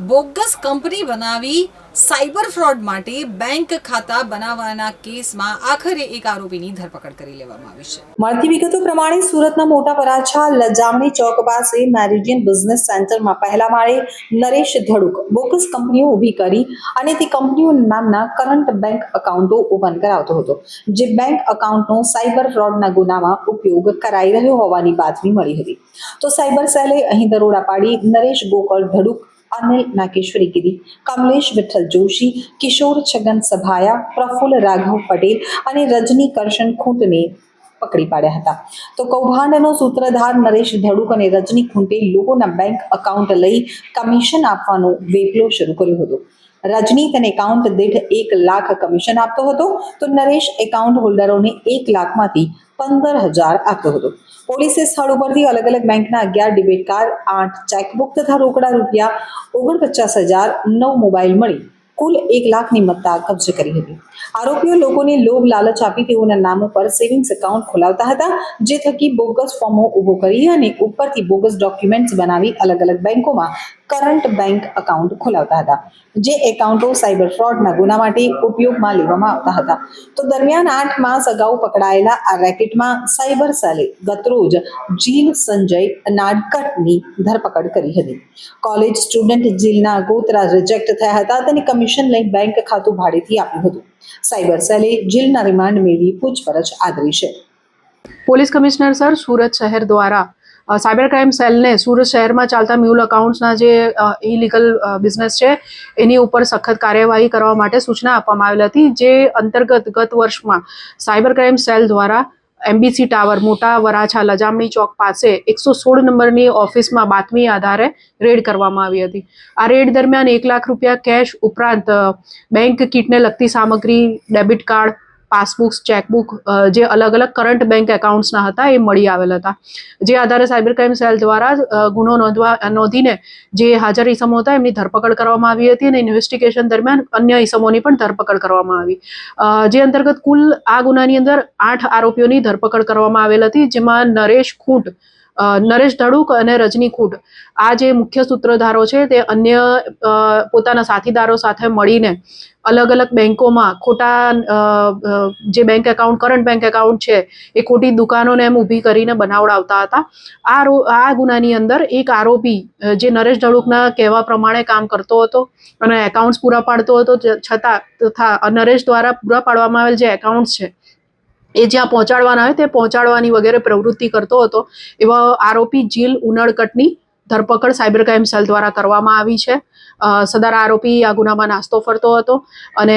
Bogus company બનાવી cyber fraud માટે bank ખાતા બનાવવાના કેસમાં આખરે એક આરોપીની ધરપકડ કરી લેવામાં આવી છે. મળતી વિગતો પ્રમાણે સુરતના મોટા વરાછા લજામણી ચોક પાસે મેરિજિયન બિઝનેસ સેન્ટરમાં પહેલા માળે નરેશ ધડુક બોગસ કંપનીઓ ઊભી કરી અને તે કંપનીઓ નામના કરંટ બેંક એકાઉન્ટો ઓપન કરાવતો હતો, જે બેંક એકાઉન્ટનો સાયબર ફ્રોડના ગુનામાં ઉપયોગ કરાઈ રહ્યો હોવાની બાતમી મળી હતી. તો સાયબર સેલે અહીં દરોડા પાડી નરેશ ગોકળ ધડુક અનિલ નાગેશ્વરી ગિરી કમલેશ વિઠ્ઠલ જોશી કિશોર છગન સભાયા પ્રફુલ્લ રાઘવ પટેલ અને રજની કરશન ખૂંટને પકડી પાડ્યા હતા તો કૌભાંડનો સૂત્રધાર નરેશ ધડુક અને રજની ખૂંટે લોકોના બેંક એકાઉન્ટ લઈ કમિશન આપવાનો વેપલો શરૂ કર્યો હતો રજની અને એકાઉન્ટ દીઠ એક લાખ કમિશન આપતો હતો. તો નરેશ એકાઉન્ટ હોલ્ડરોને એક લાખમાંથી પંદર હજાર આપતો હતો. પોલીસે સ્થળ ઉપરથી અલગ અલગ બેંકના અગિયાર ડેબિટ કાર્ડ આઠ ચેકબુક તથા રોકડા રૂપિયા ઓગણપચાસ હજાર નવ મોબાઈલ મળી. કુલ એક લાખની મત્તા કબજે કરી હતી. આરોપીઓ લોકોને લોભ, લાલચ આપી તેઓના નામો પર સેવિંગ્સ એકાઉન્ટ ખોલાવતા હતા, જે થકી બોગસ ફોર્મો ઊભો કરી અને ઉપરથી બોગસ ડોક્યુમેન્ટ્સ બનાવી અલગ અલગ બેંકોમાં કરંટ બેંક એકાઉન્ટ ખોલાવતા હતા, જે એકાઉન્ટો સાયબર ફ્રોડના ગુના માટે ઉપયોગમાં લેવામાં આવતા હતા. તો દરમિયાન આઠ માસ અગાઉ પકડાયેલા આ રેકેટમાં સાયબર સેલે ગતરોજ જીલ સંજય નાડકટની ધરપકડ કરી હતી. કોલેજ સ્ટુડન્ટ જીલના ગોતરા રિજેક્ટ થયા હતા, તેને કમિશન લઈ બેંક ખાતું ભાડેથી આપ્યું હતું. સાયબર સેલે જેલના રિમાન્ડ મેળવી પૂછપરછ આદરી છે. પોલીસ કમિશનર સર, સુરત શહેર દ્વારા સાયબર ક્રાઇમ સેલને સુરત શહેરમાં ચાલતા મ્યુલ અકાઉન્ટ્સના જે ઇલીગલ બિઝનેસ છે, એની ઉપર સખત કાર્યવાહી કરવા માટે સૂચના આપવામાં આવેલી હતી, જે અંતર્ગત ગત વર્ષમાં સાયબર ક્રાઇમ સેલ દ્વારા એમબીસી ટાવર મોટા વરાછા લજામણી ચોક પાસે એકસો સોળ નંબરની ઓફિસમાં બાતમી આધારે રેડ કરવામાં આવી હતી. આ રેડ દરમિયાન એક લાખ રૂપિયા કેશ ઉપરાંત બેંક કીટને લગતી સામગ્રી, ડેબિટ કાર્ડ પાસબુક્સ, ચેકબુક જે અલગ અલગ કરંટ બેંક એકાઉન્ટ્સના હતા એ મળી આવેલા હતા. જે આધારે સાયબર ક્રાઇમ સેલ દ્વારા ગુનો નોંધવા નોંધીને જે હાજર ઈસમો હતા એમની ધરપકડ કરવામાં આવી હતી અને ઇન્વેસ્ટિગેશન દરમિયાન અન્ય ઈસમોની પણ ધરપકડ કરવામાં આવી. જે અંતર્ગત કુલ આ ગુનાની અંદર આઠ આરોપીઓની ધરપકડ કરવામાં આવેલ હતી, જેમાં નરેશ ખૂંટ નરેશ ધડુક અને રજની ખૂંટ. આ જે મુખ્ય સૂત્રધારો છે, તે અન્ય પોતાના સાથીદારો સાથે મળીને અલગ અલગ બેંકોમાં ખોટા જે bank account, current bank account છે, એ ખોટી દુકાનોને એમ ઊભી કરીને બનાવડાવતા હતા. આ આ ગુનાની અંદર એક આરોપી જે નરેશ ધડુકના કહેવા પ્રમાણે કામ કરતો હતો અને એકાઉન્ટ્સ પૂરા પાડતો હતો, છતાં તથા નરેશ દ્વારા પૂરા પાડવામાં આવેલ જે એકાઉન્ટ્સ છે એ જ્યાં પહોંચાડવાના હોય તે પહોંચાડવાની વગેરે પ્રવૃત્તિ કરતો હતો. એવા આરોપી જીલ ઉનડકટની ધરપકડ સાયબર ક્રાઇમ સેલ દ્વારા કરવામાં આવી છે. સદર આરોપી આ ગુનામાં નાસ્તો ફરતો હતો અને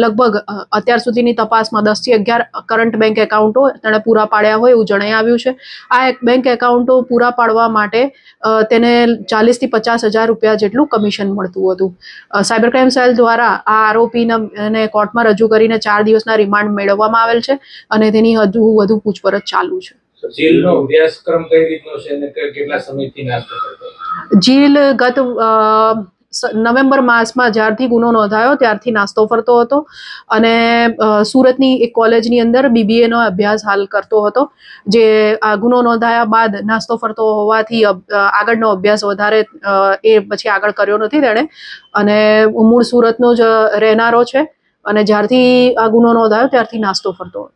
લગભગ અત્યાર સુધીની તપાસમાં દસથી અગિયાર કરંટ બેંક એકાઉન્ટો તેણે પૂરા પાડ્યા હોય એવું જણાઈ આવ્યું છે. આ એક બેંક એકાઉન્ટો પૂરા પાડવા માટે તેને ચાલીસથી પચાસ હજાર રૂપિયા જેટલું કમિશન મળતું હતું. સાયબર ક્રાઇમ સેલ દ્વારા આ આરોપીને કોર્ટમાં રજૂ કરીને ચાર દિવસના રિમાન્ડ મેળવવામાં આવેલ છે અને તેની હજુ વધુ પૂછપરછ ચાલુ છે. જેલનો અભ્યાસક્રમ કઈ રીતનો છે અને કેટલા સમયથી નાસ્તો? જીલ ગત નવેમ્બર માસમાં જ્યારથી ગુનો નોંધાયો ત્યારથી નાસ્તો ફરતો હતો અને સુરતની એક કોલેજની અંદર બીબીએનો અભ્યાસ હાલ કરતો હતો. જે, આ ગુનો નોંધાયા બાદ નાસ્તો ફરતો હોવાથી આગળનો અભ્યાસ વધારે એ પછી આગળ કર્યો નથી તેણે. અને મૂળ સુરતનો જ રહેનારો છે અને જ્યારથી આ ગુનો નોંધાયો ત્યારથી નાસ્તો ફરતો હતો.